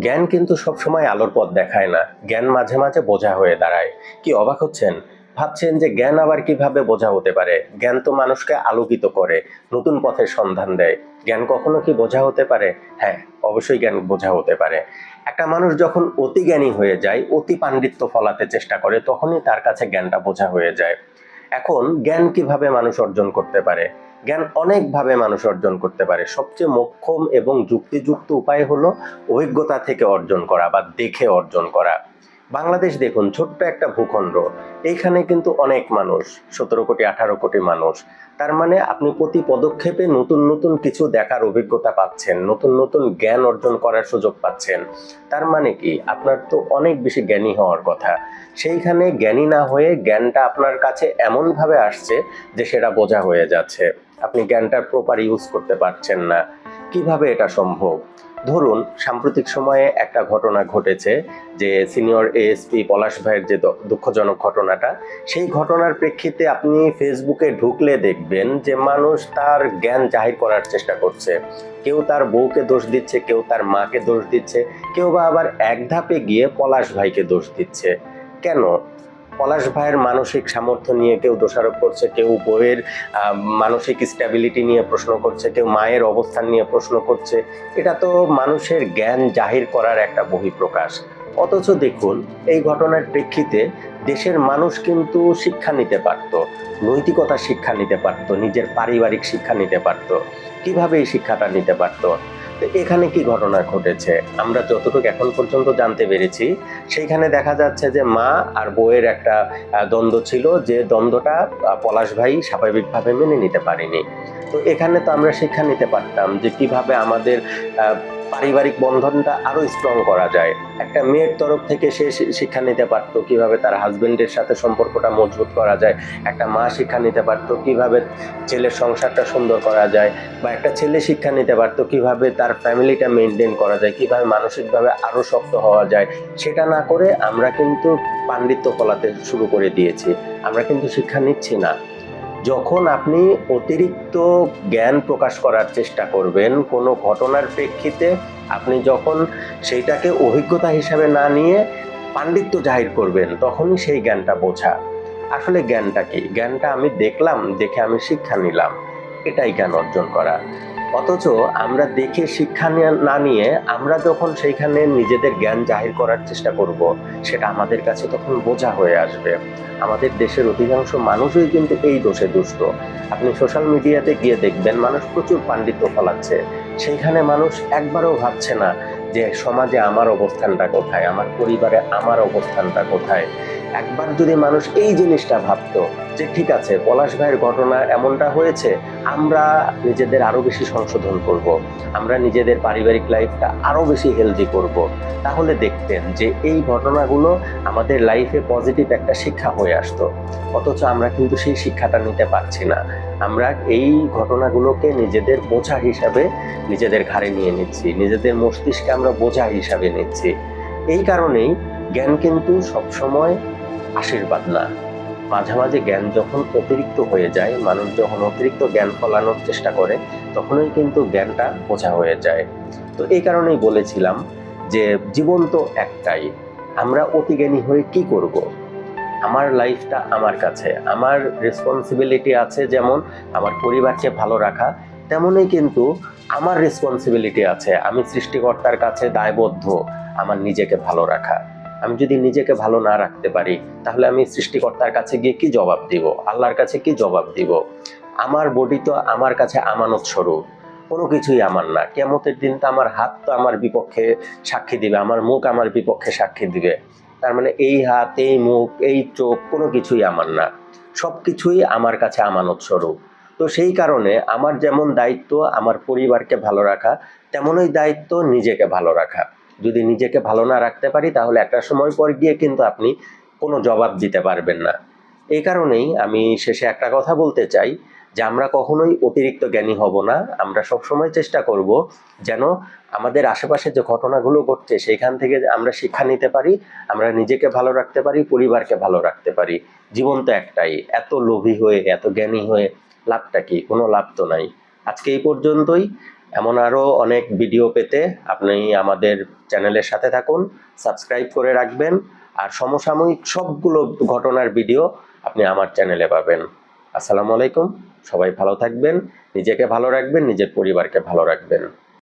জ্ঞান কিন্তু সবসময় আলোর পথ দেখায় না। জ্ঞান মাঝে মাঝে বোঝা হয়ে দাঁড়ায়। কি অবাক হচ্ছেন? ভাবছেন যে জ্ঞান আবার কীভাবে বোঝা হতে পারে? জ্ঞান তো মানুষকে আলোকিত করে, নতুন পথের সন্ধান দেয়। জ্ঞান কখনো কি বোঝা হতে পারে? হ্যাঁ অবশ্যই জ্ঞান বোঝা হতে পারে। একটা মানুষ যখন অতি জ্ঞানী হয়ে যায়, অতি পাণ্ডিত্য ফলাতে চেষ্টা করে, তখনই তার কাছে জ্ঞানটা বোঝা হয়ে যায়। এখন জ্ঞান কীভাবে মানুষ অর্জন করতে পারে? জ্ঞান অনেকভাবে মানুষ অর্জন করতে পারে। সবচেয়ে মোক্ষম এবং যুক্তিযুক্ত উপায় হলো অভিজ্ঞতা থেকে অর্জন করা বা দেখে অর্জন করা। বাংলাদেশ দেখুন, ছোট্ট একটা ভূখণ্ড। এইখানে কিন্তু অনেক মানুষ, সতেরো কোটি, আঠারো কোটি মানুষ। তার মানে আপনি প্রতি পদক্ষেপে নতুন নতুন কিছু দেখার অভিজ্ঞতা পাচ্ছেন, নতুন নতুন জ্ঞান অর্জন করার সুযোগ পাচ্ছেন। তার মানে কি? আপনার তো অনেক বেশি জ্ঞানী হওয়ার কথা। সেইখানে জ্ঞানী না হয়ে জ্ঞানটা আপনার কাছে এমনভাবে আসছে যে সেটা বোঝা হয়ে যাচ্ছে। আপনি জ্ঞানটার প্রপার ইউজ করতে পারছেন না। কীভাবে এটা সম্ভব? ধরুন, সাম্প্রতিক সময়ে একটা ঘটনা ঘটেছে যে সিনিয়র এএসপি পলাশ ভাইয়ের যে দুঃখজনক ঘটনাটা, সেই ঘটনার প্রেক্ষিতে আপনি ফেসবুকে ঢুকলে দেখবেন যে মানুষ তার জ্ঞান জাহির করার চেষ্টা করছে। কেউ তার বউকে দোষ দিচ্ছে, কেউ তার মাকে দোষ দিচ্ছে, কেউ বা আবার এক ধাপে গিয়ে পলাশ ভাইকে দোষ দিচ্ছে। কেন? পলাশ ভাইয়ের মানসিক সামর্থ্য নিয়ে কেউ দোষারোপ করছে, কেউ বইয়ের মানসিক স্ট্যাবিলিটি নিয়ে প্রশ্ন করছে, কেউ মায়ের অবস্থান নিয়ে প্রশ্ন করছে। এটা তো মানুষের জ্ঞান জাহির করার একটা বহিঃপ্রকাশ। অথচ দেখুন, এই ঘটনার প্রেক্ষিতে দেশের মানুষ কিন্তু শিক্ষা নিতে পারত, নৈতিকতা শিক্ষা নিতে পারত, নিজের পারিবারিক শিক্ষা নিতে পারত। কীভাবে এই শিক্ষাটা নিতে পারত? এখানে কি ঘটনা ঘটেছে? আমরা যতটুকু এখন পর্যন্ত জানতে পেরেছি, সেইখানে দেখা যাচ্ছে যে মা আর বউয়ের একটা দ্বন্দ্ব ছিল যে দ্বন্দ্বটা পলাশ ভাই স্বাভাবিকভাবে মেনে নিতে পারেনি। তো এখানে তো আমরা শিক্ষা নিতে পারতাম যে কীভাবে আমাদের পারিবারিক বন্ধনটা আরও স্ট্রং করা যায়। একটা মেয়ের তরফ থেকে সে শিক্ষা নিতে পারতো কীভাবে তার হাজবেন্ডের সাথে সম্পর্কটা মজবুত করা যায়। একটা মা শিক্ষা নিতে পারতো কীভাবে ছেলের সংসারটা সুন্দর করা যায় বা একটা ছেলে শিক্ষা নিতে পারতো কীভাবে তার ফ্যামিলিটা মেনটেন করা যায়, কীভাবে মানসিকভাবে আরও শক্ত হওয়া যায়। সেটা না করে আমরা কিন্তু পাণ্ডিত্য ফলাতে শুরু করে দিয়েছি। আমরা কিন্তু শিক্ষা নিচ্ছি না। যখন আপনি অতিরিক্ত জ্ঞান প্রকাশ করার চেষ্টা করবেন, কোনো ঘটনার প্রেক্ষিতে আপনি যখন সেইটাকে অভিজ্ঞতা হিসাবে না নিয়ে পাণ্ডিত্য জাহির করবেন, তখনই সেই জ্ঞানটা বোঝা। আসলে জ্ঞানটা কি? জ্ঞানটা আমি দেখলাম, দেখে আমি শিক্ষা নিলাম। এটাই জ্ঞান অর্জন করা। অথচ আমরা দেখে শিক্ষা না নিয়ে আমরা যখন সেইখানে নিজেদের জ্ঞান জাহির করার চেষ্টা করব, সেটা আমাদের কাছে তখন বোঝা হয়ে আসবে। আমাদের দেশের অধিকাংশ মানুষই কিন্তু এই দোষে দুষ্ট। আপনি সোশ্যাল মিডিয়াতে গিয়ে দেখবেন মানুষ প্রচুর পাণ্ডিত্য ফলাচ্ছে। সেইখানে মানুষ একবারও ভাবছে না যে সমাজে আমার অবস্থানটা কোথায়, আমার পরিবারে আমার অবস্থানটা কোথায়। একবার যদি মানুষ এই জিনিসটা ভাবতো যে ঠিক আছে, পলাশ ভাইয়ের ঘটনা এমনটা হয়েছে, আমরা নিজেদের আরও বেশি সংশোধন করব। আমরা নিজেদের পারিবারিক লাইফটা আরও বেশি হেলদি করব। তাহলে দেখতেন যে এই ঘটনাগুলো আমাদের লাইফে পজিটিভ একটা শিক্ষা হয়ে আসতো অথচ আমরা কিন্তু সেই শিক্ষাটা নিতে পারছি না আমরা এই ঘটনাগুলোকে নিজেদের বোঝা হিসাবে নিজেদের ঘাড়ে নিয়ে নিচ্ছি, নিজেদের মস্তিষ্কে আমরা বোঝা হিসাবে নিচ্ছি এই কারণেই জ্ঞান কিন্তু সবসময় আশীর্বাদ না। মাঝে মাঝে জ্ঞান যখন অতিরিক্ত হয়ে যায়, মানুষ যখন অতিরিক্ত জ্ঞান ফলানোর চেষ্টা করে, তখনই কিন্তু জ্ঞানটা বোঝা হয়ে যায়। তো এই কারণেই বলেছিলাম যে জীবন তো একটাই। আমরা অতি জ্ঞানী হয়ে কি করব? আমার লাইফটা আমার কাছে। আমার রেসপন্সিবিলিটি আছে যেমন আমার পরিবারকে ভালো রাখা, তেমনই কিন্তু আমার রেসপন্সিবিলিটি আছে। আমি সৃষ্টিকর্তার কাছে দায়বদ্ধ, আমার নিজেকে ভালো রাখা। আমি যদি নিজেকে ভালো না রাখতে পারি, তাহলে আমি সৃষ্টিকর্তার কাছে গিয়ে কি জবাব দিব? আল্লাহর কাছে কি জবাব দিব? আমার বডি তো আমার কাছে আমানত স্বরূপ। কোনো কিছুই আমার না। কেমতের দিন তো আমার হাত তো আমার বিপক্ষে সাক্ষী দিবে, আমার মুখ আমার বিপক্ষে সাক্ষী দিবে। তার মানে এই হাত, এই মুখ, এই চোখ, কোনো কিছুই আমার না। সব কিছুই আমার কাছে আমানত স্বরূপ। তো সেই কারণে আমার যেমন দায়িত্ব আমার পরিবারকে ভালো রাখা, তেমনই দায়িত্ব নিজেকে ভালো রাখা। যদি নিজেকে ভালো না রাখতে পারি, তাহলে একটা সময় পর গিয়ে কিন্তু আপনি কোনো জবাব দিতে পারবেন না। এই কারণেই আমি শেষে একটা কথা বলতে চাই যে, আমরা কখনোই অতিরিক্ত জ্ঞানী হব না। আমরা সবসময় চেষ্টা করব যেন আমাদের আশেপাশে যে ঘটনাগুলো ঘটছে, সেইখান থেকে আমরা শিক্ষা নিতে পারি, আমরা নিজেকে ভালো রাখতে পারি, পরিবারকে ভালো রাখতে পারি। জীবন তো একটাই। এত লোভী হয়ে, এত জ্ঞানী হয়ে লাভটা কি? কোনো লাভ তো নাই। আজকে এই পর্যন্তই। এমন আরও অনেক ভিডিও পেতে আপনি আমাদের চ্যানেলের সাথে থাকুন সাবস্ক্রাইব করে রাখবেন, আর সমসাময়িক সবগুলো ঘটনার ভিডিও আপনি আমার চ্যানেলে পাবেন। আসসালামু আলাইকুম, সবাই ভালো থাকবেন, নিজেকে ভালো রাখবেন, নিজের পরিবারকে ভালো রাখবেন।